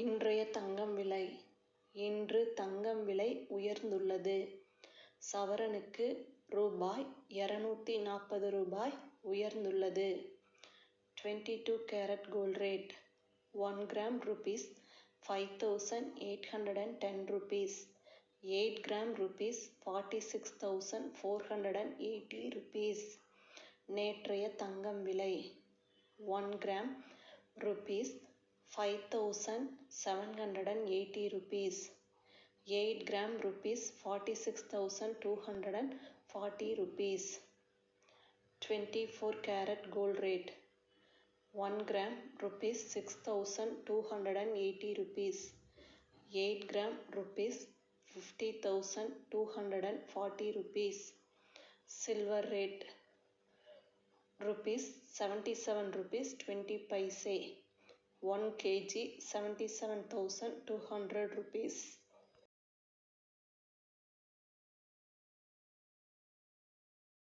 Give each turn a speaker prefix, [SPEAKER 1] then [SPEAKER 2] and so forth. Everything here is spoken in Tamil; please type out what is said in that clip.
[SPEAKER 1] இன்றைய தங்கம் விலை இன்று தங்கம் விலை உயர்ந்துள்ளது. சவரனுக்கு ரூபாய் இரநூத்தி நாற்பது ரூபாய் உயர்ந்துள்ளது. Twenty two carat gold rate one gram rupees five thousand eight hundred and ten rupees eight gram rupees forty six thousand four hundred and eighty rupees. நேற்றைய தங்கம் விலை one gram rupees five thousand seven hundred and eighty rupees eight gram rupees forty six thousand two hundred and forty rupees twenty four carat gold rate one gram rupees six thousand two hundred and eighty rupees eight gram rupees fifty thousand two hundred and forty rupees silver rate rupees seventy seven rupees twenty paise one KG seventy seven